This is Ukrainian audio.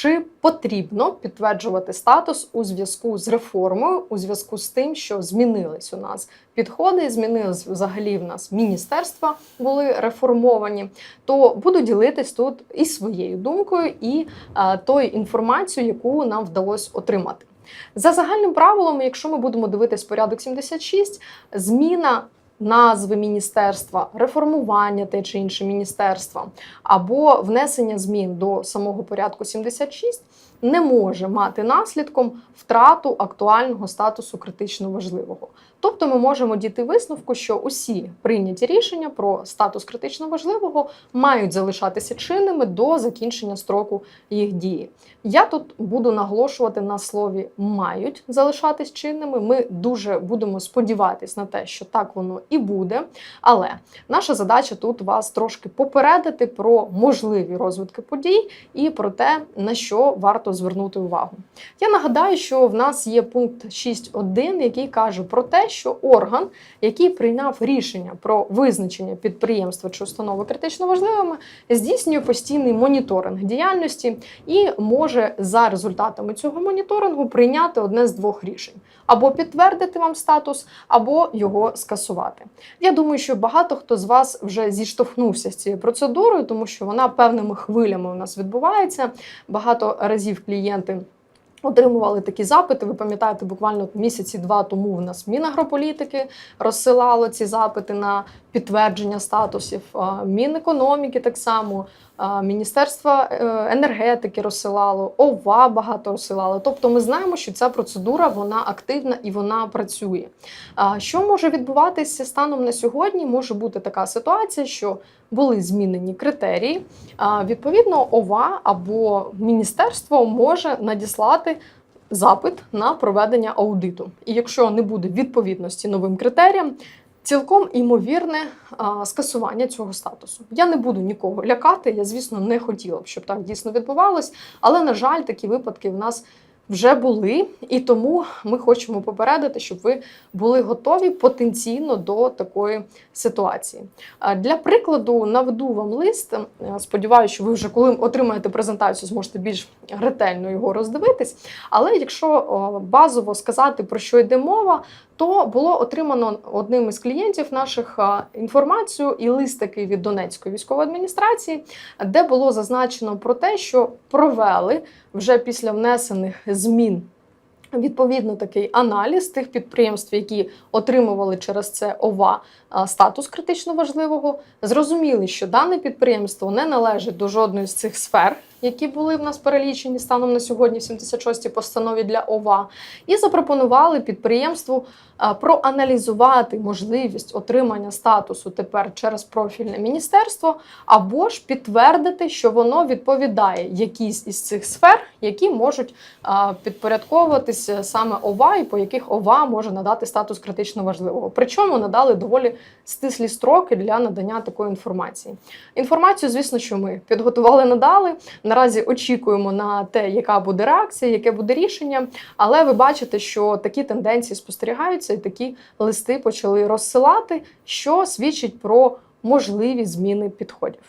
Чи потрібно підтверджувати статус у зв'язку з реформою, у зв'язку з тим, що змінились у нас підходи, змінились взагалі в нас міністерства були реформовані, то буду ділитись тут і своєю думкою, і а, тою інформацією, яку нам вдалося отримати. За загальним правилом, якщо ми будемо дивитись порядок 76, зміна назви міністерства, реформування те чи інше міністерства або внесення змін до самого порядку 76 не може мати наслідком втрату актуального статусу критично важливого. Тобто ми можемо дійти висновку, що усі прийняті рішення про статус критично важливого мають залишатися чинними до закінчення строку їх дії. Я тут буду наголошувати на слові мають залишатись чинними. Ми дуже будемо сподіватись на те, що так воно і буде. Але наша задача тут вас трошки попередити про можливі розвитки подій і про те, на що варто звернути увагу. Я нагадаю, що в нас є пункт 6.1, який каже про те, що орган, який прийняв рішення про визначення підприємства чи установи критично важливими, здійснює постійний моніторинг діяльності і може за результатами цього моніторингу прийняти одне з двох рішень: або підтвердити вам статус, або його скасувати. Я думаю, що багато хто з вас вже зіштовхнувся з цією процедурою, тому що вона певними хвилями у нас відбувається. Багато разів клієнти. Отримували такі запити. Ви пам'ятаєте, буквально місяці два тому в нас Мінагрополітики розсилало ці запити на підтвердження статусів. Мінекономіки так само, Міністерство е, енергетики розсилало, ОВА багато розсилало. Тобто, ми знаємо, що ця процедура вона активна і вона працює. Що може відбуватися станом на сьогодні? Може бути така ситуація, що були змінені критерії. Відповідно, ОВА або міністерство може надіслати запит на проведення аудиту. І якщо не буде відповідності новим критеріям, цілком імовірне скасування цього статусу. Я не буду нікого лякати. Я, звісно, не хотіла б, щоб так дійсно відбувалось, але на жаль, такі випадки в нас. Вже були, і тому ми хочемо попередити, щоб ви були готові потенційно до такої ситуації. Для прикладу наведу вам лист. Е, Сподіваюся, що ви вже коли отримаєте презентацію, зможете більш ретельно його роздивитись. Але якщо базово сказати про що йде мова, то було отримано одним із клієнтів наших інформацію і лист такий від Донецької військової адміністрації, де було зазначено про те, що провели вже після внесених змін. Відповідно, такий аналіз тих підприємств, які отримували через це ОВА статус критично важливого, зрозуміли, що дане підприємство не належить до жодної з цих сфер, які були в нас перелічені станом на сьогодні в 76-й постанові для ОВА, і запропонували підприємству проаналізувати можливість отримання статусу тепер через профільне міністерство, або ж підтвердити, що воно відповідає якійсь із цих сфер, які можуть підпорядковуватися саме ОВА, і по яких ОВА може надати статус критично важливого. Причому надали доволі стислі строки для надання такої інформації. Інформацію, звісно, що ми підготували, надали. Наразі очікуємо на те, яка буде реакція, яке буде рішення. Але ви бачите, що такі тенденції спостерігаються, і такі листи почали розсилати, що свідчить про можливі зміни підходів.